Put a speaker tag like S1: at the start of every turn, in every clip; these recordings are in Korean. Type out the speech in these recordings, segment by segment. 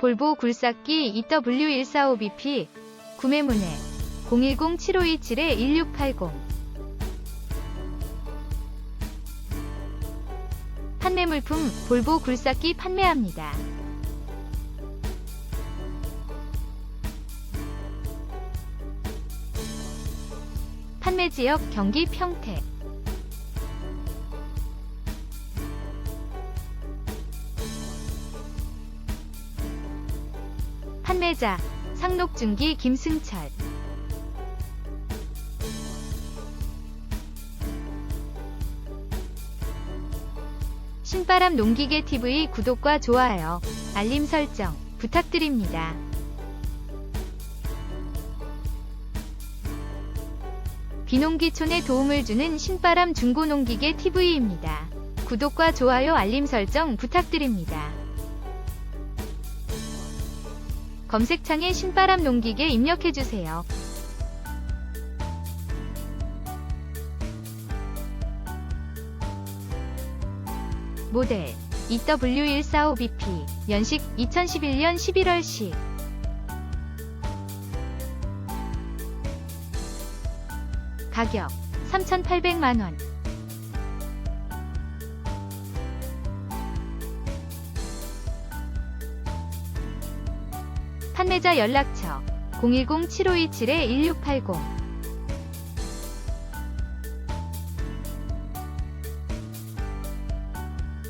S1: 볼보 굴삭기 EW145BP 구매 문의 010-7527-1680 판매 물품 볼보 굴삭기 판매합니다. 판매 지역 경기 평택 판매자 상록중기 김승철 신바람 농기계 TV 구독과 좋아요, 알림 설정 부탁드립니다. 비농기촌에 도움을 주는 신바람 중고농기계 TV입니다. 구독과 좋아요 알림 설정 부탁드립니다. 검색창에 신바람 농기계 입력해주세요. 모델 EW145BP 연식 2011년 11월식 가격 3,800만원 판매자 연락처 010-7527-1680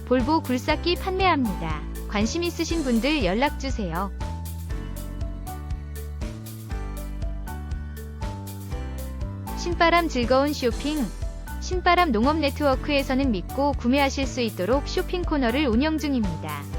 S1: 볼보 굴삭기 판매합니다. 관심 있으신 분들 연락주세요. 신바람 즐거운 쇼핑 신바람 농업 네트워크에서는 믿고 구매하실 수 있도록 쇼핑 코너를 운영 중입니다.